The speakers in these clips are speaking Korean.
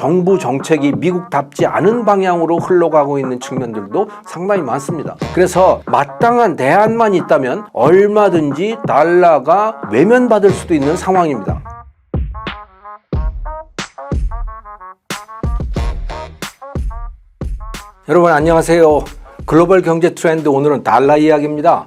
정부 정책이 미국답지 않은 방향으로 흘러가고 있는 측면들도 상당히 많습니다. 그래서 마땅한 대안만 있다면 얼마든지 달러가 외면받을 수도 있는 상황입니다. 여러분 안녕하세요. 글로벌 경제 트렌드 오늘은 달러 이야기입니다.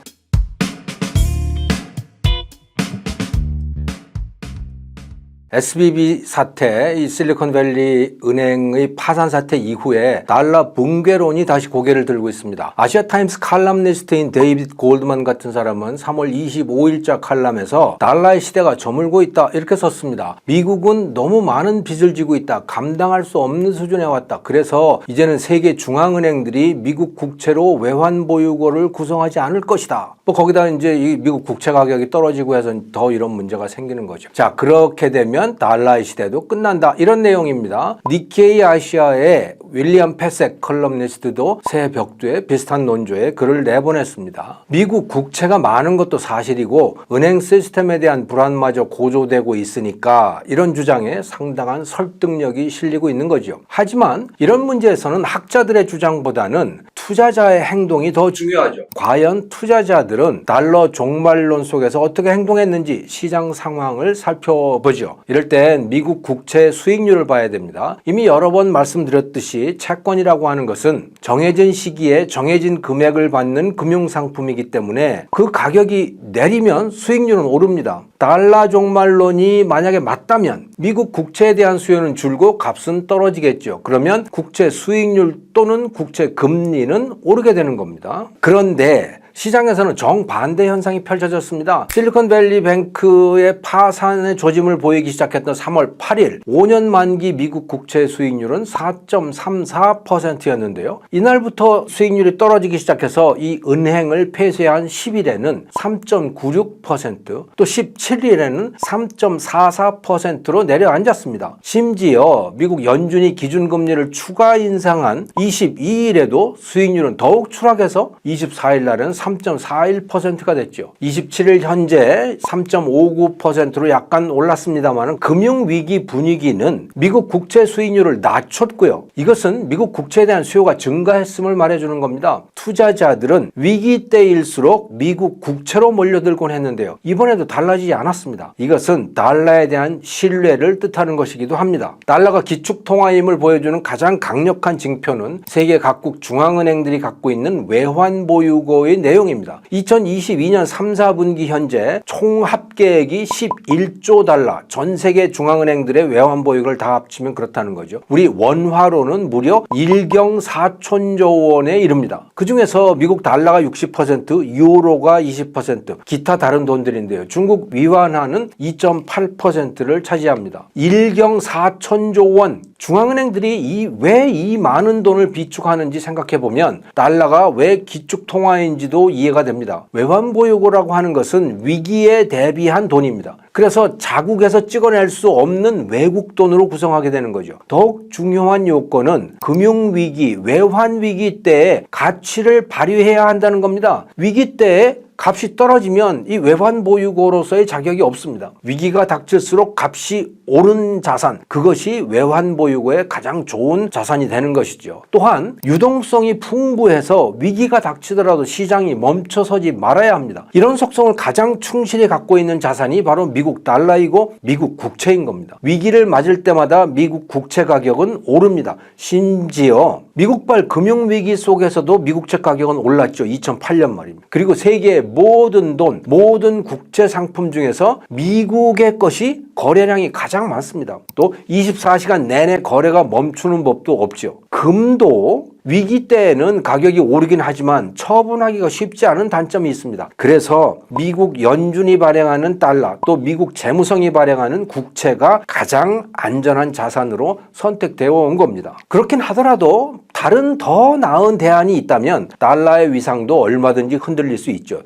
SBB 사태, 이 실리콘밸리 은행의 파산 사태 이후에 달러 붕괴론이 다시 고개를 들고 있습니다. 아시아타임스 칼럼니스트인 데이빗 골드만 같은 사람은 3월 25일자 칼럼에서 달러의 시대가 저물고 있다 이렇게 썼습니다. 미국은 너무 많은 빚을 지고 있다. 감당할 수 없는 수준에 왔다. 그래서 이제는 세계 중앙은행들이 미국 국채로 외환 보유고를 구성하지 않을 것이다. 뭐 거기다 이제 이 미국 국채 가격이 떨어지고 해서 더 이런 문제가 생기는 거죠. 자, 그렇게 되면 달러의 시대도 끝난다. 이런 내용입니다. 니케이 아시아의 윌리엄 페색 컬럼니스트도 새 벽두에 비슷한 논조에 글을 내보냈습니다. 미국 국채가 많은 것도 사실이고 은행 시스템에 대한 불안마저 고조되고 있으니까 이런 주장에 상당한 설득력이 실리고 있는 거죠. 하지만 이런 문제에서는 학자들의 주장보다는 투자자의 행동이 더 중요하죠. 과연 투자자들은 달러 종말론 속에서 어떻게 행동했는지 시장 상황을 살펴보죠. 이럴 땐 미국 국채 수익률을 봐야 됩니다. 이미 여러 번 말씀드렸듯이 채권이라고 하는 것은 정해진 시기에 정해진 금액을 받는 금융상품이기 때문에 그 가격이 내리면 수익률은 오릅니다. 달러 종말론이 만약에 맞다면 미국 국채에 대한 수요는 줄고 값은 떨어지겠죠. 그러면 국채 수익률 또는 국채 금리는 오르게 되는 겁니다. 그런데 시장에서는 정반대 현상이 펼쳐졌습니다. 실리콘밸리 뱅크의 파산의 조짐을 보이기 시작했던 3월 8일 5년 만기 미국 국채 수익률은 4.34%였는데요. 이날부터 수익률이 떨어지기 시작해서 이 은행을 폐쇄한 10일에는 3.96%, 또 17일에는 3.44%로 내려앉았습니다. 심지어 미국 연준이 기준금리를 추가 인상한 22일에도 수익률은 더욱 추락해서 24일 날은 3.41%가 됐죠. 27일 현재 3.59%로 약간 올랐습니다만 금융위기 분위기는 미국 국채 수익률을 낮췄고요. 이것은 미국 국채에 대한 수요가 증가했음을 말해주는 겁니다. 투자자들은 위기 때일수록 미국 국채로 몰려들곤 했는데요. 이번에도 달라지지 않았습니다. 이것은 달러에 대한 신뢰를 뜻하는 것이기도 합니다. 달러가 기축통화임을 보여주는 가장 강력한 징표는 세계 각국 중앙은행들이 갖고 있는 외환 보유고의 내 용입니다. 2022년 3, 4분기 현재 총 합계액이 11조 달러, 전 세계 중앙은행들의 외환 보유고를 다 합치면 그렇다는 거죠. 우리 원화로는 무려 1경 4천조 원에 이릅니다. 그 중에서 미국 달러가 60%, 유로가 20%, 기타 다른 돈들인데요. 중국 위안화는 2.8%를 차지합니다. 1경 4천조 원, 중앙은행들이 이 왜 이 많은 돈을 비축하는지 생각해 보면 달러가 왜 기축 통화인지도 이해가 됩니다. 외환 보유고라고 하는 것은 위기에 대비한 돈입니다. 그래서 자국에서 찍어낼 수 없는 외국 돈으로 구성하게 되는 거죠. 더욱 중요한 요건은 금융 위기, 외환 위기 때에 가치를 발휘해야 한다는 겁니다. 위기 때에 값이 떨어지면 이 외환 보유고로서의 자격이 없습니다. 위기가 닥칠수록 값이 오른 자산, 그것이 외환 보유고의 가장 좋은 자산이 되는 것이죠. 또한 유동성이 풍부해서 위기가 닥치더라도 시장이 멈춰서지 말아야 합니다. 이런 속성을 가장 충실히 갖고 있는 자산이 바로 미국 달러이고 미국 국채인 겁니다. 위기를 맞을 때마다 미국 국채 가격은 오릅니다. 심지어 미국발 금융 위기 속에서도 미국채 가격은 올랐죠. 2008년 말입니다. 그리고 세계의 모든 돈, 모든 국채 상품 중에서 미국의 것이 거래량이 가장 많습니다. 또 24시간 내내 거래가 멈추는 법도 없죠. 금도 위기 때에는 가격이 오르긴 하지만 처분하기가 쉽지 않은 단점이 있습니다. 그래서 미국 연준이 발행하는 달러 또 미국 재무성이 발행하는 국채가 가장 안전한 자산으로 선택되어 온 겁니다. 그렇긴 하더라도 다른 더 나은 대안이 있다면 달러의 위상도 얼마든지 흔들릴 수 있죠.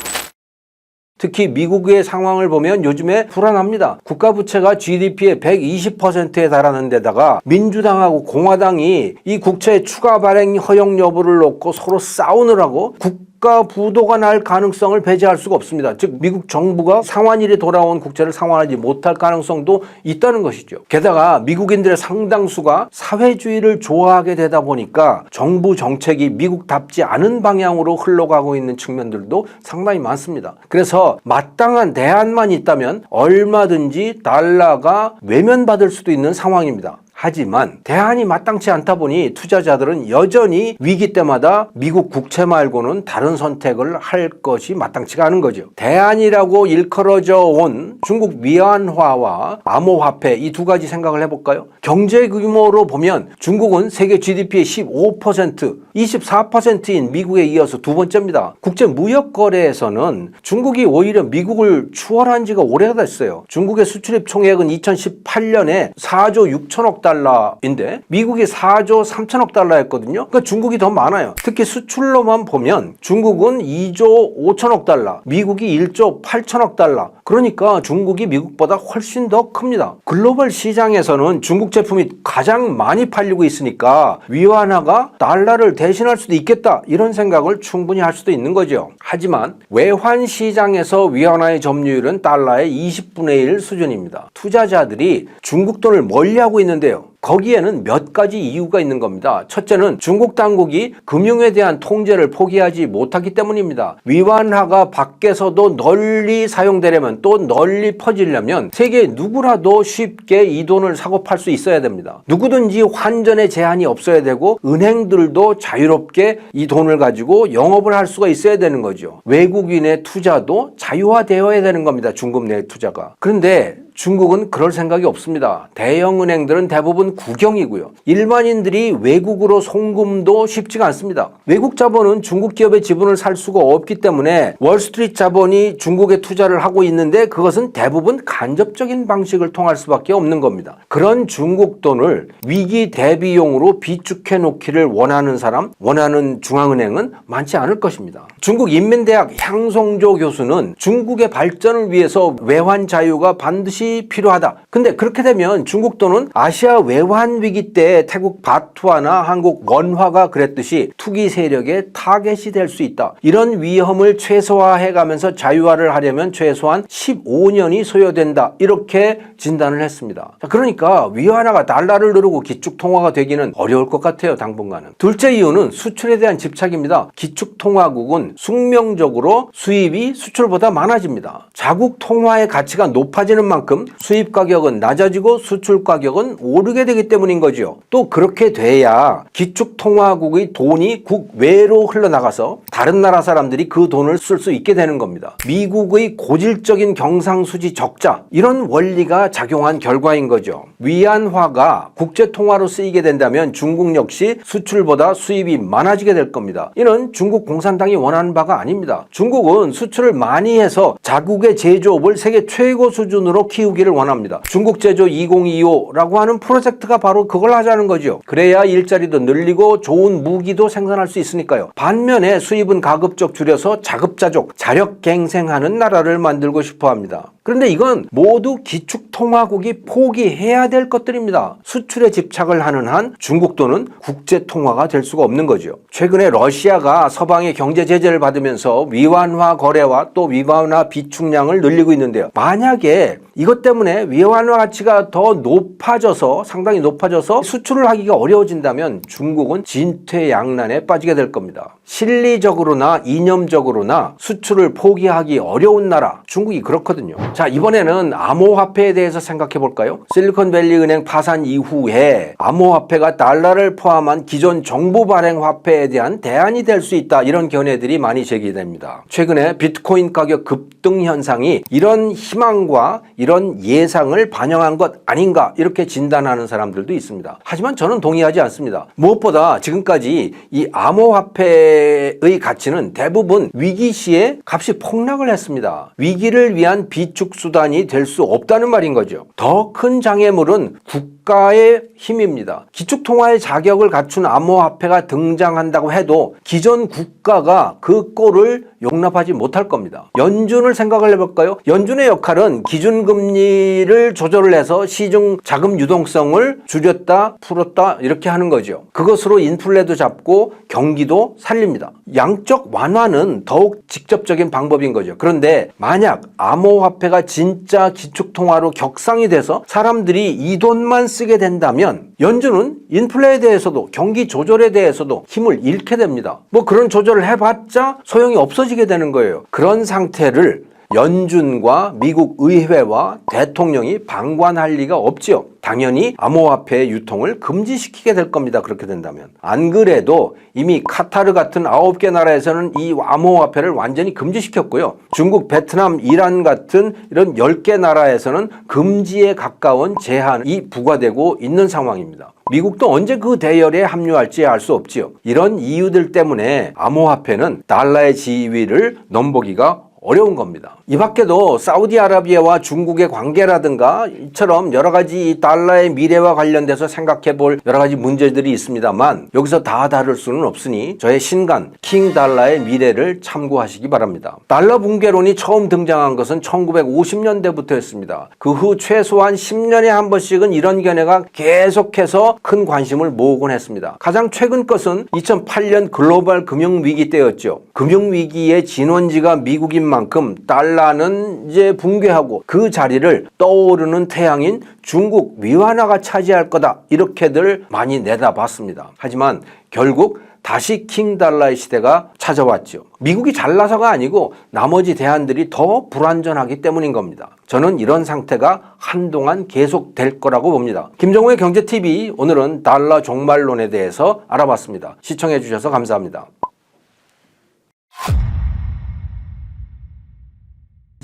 특히 미국의 상황을 보면 요즘에 불안합니다. 국가 부채가 GDP의 120%에 달하는 데다가 민주당하고 공화당이 이 국채 추가 발행 허용 여부를 놓고 서로 싸우느라고 국 국가 부도가 날 가능성을 배제할 수가 없습니다. 즉 미국 정부가 상환일에 돌아온 국채를 상환하지 못할 가능성도 있다는 것이죠. 게다가 미국인들의 상당수가 사회주의를 좋아하게 되다 보니까 정부 정책이 미국답지 않은 방향으로 흘러가고 있는 측면들도 상당히 많습니다. 그래서 마땅한 대안만 있다면 얼마든지 달러가 외면받을 수도 있는 상황입니다. 하지만 대안이 마땅치 않다 보니 투자자들은 여전히 위기 때마다 미국 국채 말고는 다른 선택을 할 것이 마땅치가 않은 거죠. 대안이라고 일컬어져 온 중국 위안화와 암호화폐 이 두 가지 생각을 해볼까요? 경제 규모로 보면 중국은 세계 GDP의 15%, 24%인 미국에 이어서 두 번째입니다. 국제 무역 거래에서는 중국이 오히려 미국을 추월한 지가 오래가 됐어요. 중국의 수출입 총액은 2018년에 4조 6천억 달러인데 미국이 4조 3천억 달러였거든요. 그러니까 중국이 더 많아요. 특히 수출로만 보면 중국은 2조 5천억 달러, 미국이 1조 8천억 달러. 그러니까 중국이 미국보다 훨씬 더 큽니다. 글로벌 시장에서는 중국 제품이 가장 많이 팔리고 있으니까 위안화가 달러를 대신할 수도 있겠다 이런 생각을 충분히 할 수도 있는 거죠. 하지만 외환 시장에서 위안화의 점유율은 달러의 20분의 1 수준입니다. 투자자들이 중국 돈을 멀리하고 있는데요. deal. 거기에는 몇 가지 이유가 있는 겁니다. 첫째는 중국 당국이 금융에 대한 통제를 포기하지 못하기 때문입니다. 위안화가 밖에서도 널리 사용되려면 또 널리 퍼지려면 세계 누구라도 쉽게 이 돈을 사고 팔 수 있어야 됩니다. 누구든지 환전에 제한이 없어야 되고 은행들도 자유롭게 이 돈을 가지고 영업을 할 수가 있어야 되는 거죠. 외국인의 투자도 자유화되어야 되는 겁니다. 중국 내 투자가. 그런데 중국은 그럴 생각이 없습니다. 대형 은행들은 대부분 국영이고요. 일반인들이 외국으로 송금도 쉽지가 않습니다. 외국 자본은 중국 기업의 지분을 살 수가 없기 때문에 월스트리트 자본이 중국에 투자를 하고 있는데 그것은 대부분 간접적인 방식을 통할 수밖에 없는 겁니다. 그런 중국 돈을 위기 대비용으로 비축해 놓기를 원하는 사람, 원하는 중앙은행은 많지 않을 것입니다. 중국 인민대학 향송조 교수는 중국의 발전을 위해서 외환 자유가 반드시 필요하다. 근데 그렇게 되면 중국 돈은 아시아 외환 위기 때 태국 바투아나 한국 원화가 그랬듯이 투기 세력의 타겟이 될 수 있다. 이런 위험을 최소화해 가면서 자유화를 하려면 최소한 15년이 소요된다. 이렇게 진단을 했습니다. 자, 그러니까 위안화가 달러를 누르고 기축 통화가 되기는 어려울 것 같아요. 당분간은. 둘째 이유는 수출에 대한 집착입니다. 기축 통화국은 숙명적으로 수입이 수출보다 많아집니다. 자국 통화의 가치가 높아지는 만큼 수입 가격은 낮아지고 수출 가격은 오르게 되기 때문인 거죠. 또 그렇게 돼야 기축 통화국의 돈이 국외로 흘러나가서 다른 나라 사람들이 그 돈을 쓸 수 있게 되는 겁니다. 미국의 고질적인 경상수지 적자 이런 원리가 작용한 결과인 거죠. 위안화가 국제 통화로 쓰이게 된다면 중국 역시 수출보다 수입이 많아지게 될 겁니다. 이는 중국 공산당이 원하는 바가 아닙니다. 중국은 수출을 많이 해서 자국의 제조업을 세계 최고 수준으로 키우기를 원합니다. 중국 제조 2025라고 하는 프로젝트 가 바로 그걸 하자는 거죠. 그래야 일자리도 늘리고 좋은 무기도 생산할 수 있으니까요. 반면에 수입은 가급적 줄여서 자급자족, 자력갱생하는 나라를 만들고 싶어 합니다. 그런데 이건 모두 기축통화국이 포기해야 될 것들입니다. 수출에 집착을 하는 한 중국 돈은 국제 통화가 될 수가 없는 거죠. 최근에 러시아가 서방의 경제 제재를 받으면서 위안화 거래와 또 위안화 비축량을 늘리고 있는데요. 만약에 이것 때문에 위안화 가치가 더 높아져서 상당 히 높아져서 수출을 하기가 어려워진다면 중국은 진퇴양난에 빠지게 될 겁니다. 실리적으로나 이념적으로나 수출을 포기하기 어려운 나라 중국이 그렇거든요. 자 이번에는 암호화폐에 대해서 생각해 볼까요? 실리콘밸리 은행 파산 이후에 암호화폐가 달러를 포함한 기존 정부 발행 화폐에 대한 대안이 될 수 있다 이런 견해들이 많이 제기됩니다. 최근에 비트코인 가격 급등 현상이 이런 희망과 이런 예상을 반영한 것 아닌가 이렇게 진단하는 사람 들도 있습니다. 하지만 저는 동의하지 않습니다. 무엇보다 지금까지 이 암호화폐의 가치는 대부분 위기 시에 값이 폭락을 했습니다. 위기를 위한 비축 수단이 될 수 없다는 말인 거죠. 더 큰 장애물은 국가의 힘입니다. 기축통화의 자격을 갖춘 암호화폐가 등장한다고 해도 기존 국가가 그 꼴을 용납하지 못할 겁니다. 연준을 생각을 해볼까요? 연준의 역할은 기준금리를 조절을 해서 시중 자금 유동성을 금리를 줄였다 풀었다 이렇게 하는 거죠. 그것으로 인플레도 잡고 경기도 살립니다. 양적 완화는 더욱 직접적인 방법인 거죠. 그런데 만약 암호화폐가 진짜 기축통화로 격상이 돼서 사람들이 이 돈만 쓰게 된다면 연준은 인플레에 대해서도 경기 조절에 대해서도 힘을 잃게 됩니다. 뭐 그런 조절을 해봤자 소용이 없어지게 되는 거예요. 그런 상태를 연준과 미국 의회와 대통령이 방관할 리가 없지요. 당연히 암호화폐 유통을 금지시키게 될 겁니다. 그렇게 된다면. 안 그래도 이미 카타르 같은 아홉 개 나라에서는 이 암호화폐를 완전히 금지시켰고요. 중국, 베트남, 이란 같은 이런 열개 나라에서는 금지에 가까운 제한이 부과되고 있는 상황입니다. 미국도 언제 그 대열에 합류할지 알 수 없지요. 이런 이유들 때문에 암호화폐는 달러의 지위를 넘보기가 어려운 겁니다. 이 밖에도 사우디아라비아와 중국의 관계라든가 이처럼 여러 가지 이 달러의 미래와 관련돼서 생각해 볼 여러 가지 문제들이 있습니다만 여기서 다 다룰 수는 없으니 저의 신간 킹 달러의 미래를 참고하시기 바랍니다. 달러 붕괴론이 처음 등장한 것은 1950년대부터였습니다. 그 후 최소한 10년에 한 번씩은 이런 견해가 계속해서 큰 관심을 모으곤 했습니다. 가장 최근 것은 2008년 글로벌 금융위기 때였죠. 금융위기의 진원지가 미국인 만큼 달러 는 이제 붕괴하고 그 자리를 떠오르는 태양인 중국 위안화가 차지할 거다. 이렇게들 많이 내다봤습니다. 하지만 결국 다시 킹달러의 시대가 찾아왔죠. 미국이 잘나서가 아니고 나머지 대안들이 더 불안전하기 때문인 겁니다. 저는 이런 상태가 한동안 계속될 거라고 봅니다. 김정우의 경제TV 오늘은 달러 종말론에 대해서 알아봤습니다. 시청해 주셔서 감사합니다.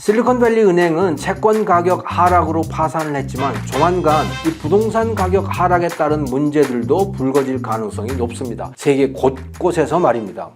실리콘밸리 은행은 채권 가격 하락으로 파산을 했지만 조만간 이 부동산 가격 하락에 따른 문제들도 불거질 가능성이 높습니다. 세계 곳곳에서 말입니다.